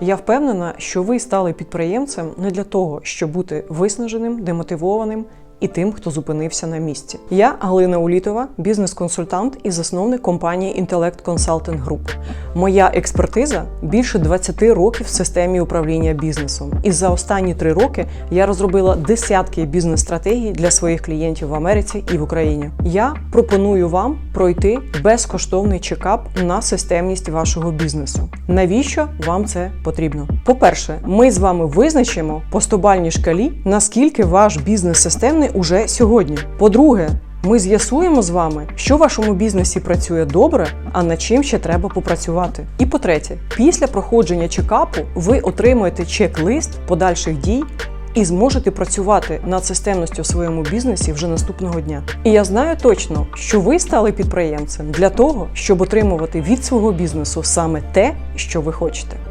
Я впевнена, що ви стали підприємцем не для того, щоб бути виснаженим, демотивованим і тим, хто зупинився на місці. Я Галина Улітова, бізнес-консультант і засновник компанії Intellect Consulting Group. Моя експертиза більше 20 років в системі управління бізнесом. І за останні три роки я розробила десятки бізнес-стратегій для своїх клієнтів в Америці і в Україні. Я пропоную вам пройти безкоштовний чекап на системність вашого бізнесу. Навіщо вам це потрібно? По-перше, ми з вами визначимо по стобальній шкалі, наскільки ваш бізнес системний уже сьогодні. По-друге, ми з'ясуємо з вами, що в вашому бізнесі працює добре, а над чим ще треба попрацювати. І по-третє, після проходження чекапу ви отримуєте чек-лист подальших дій. І зможете працювати над системністю в своєму бізнесі вже наступного дня. І я знаю точно, що ви стали підприємцем для того, щоб отримувати від свого бізнесу саме те, що ви хочете.